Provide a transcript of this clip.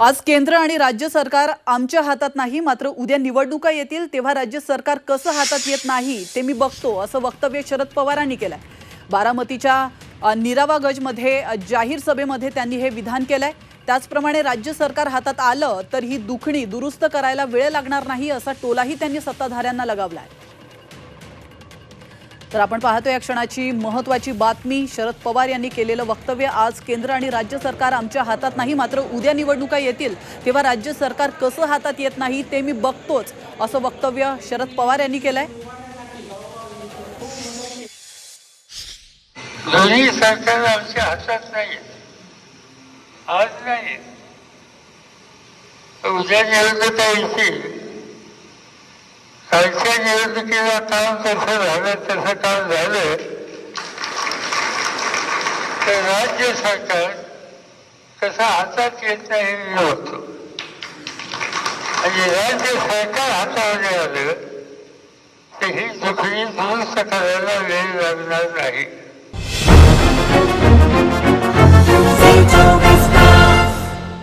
आज केंद्र आणि राज्य सरकार आमच्या हातात नाही मात्र उद्या निवडणुका येतील तेव्हा राज्य सरकार कसं हातात येत नाही ते मी बघतो असं वक्तव्य शरद पवारांनी केलंय. बारामतीच्या निरावा गजमध्ये जाहीर सभेमध्ये त्यांनी हे विधान केलंय. त्याचप्रमाणे राज्य सरकार हातात आलं तर ही दुखणी दुरुस्त करायला वेळ लागणार नाही असा टोलाही त्यांनी सत्ताधाऱ्यांना लगावलाय. तर आपण पाहतो या क्षणाची महत्वाची बातमी. शरद पवार यांनी केलेलं वक्तव्य आज केंद्र आणि राज्य सरकार आमच्या हातात नाही मात्र उद्या निवडणुका येतील. तेव्हा राज्य सरकार कसं हातात येत नाही ते मी बघतोच असं वक्तव्य शरद पवार यांनी केलंय. दोन्ही सरकार आमच्या हातात नाही आज नाही उद्या निवडणुका येतील. कालच्या निवडणुकीला काम कसं झालं तसं काम झालं. तर राज्य सरकार कसं हातात येत नाही हे मी आणि राज्य सरकार हातामध्ये आलं तर ही दुखणी दुरुस्त करायला वेळ लागणार नाही.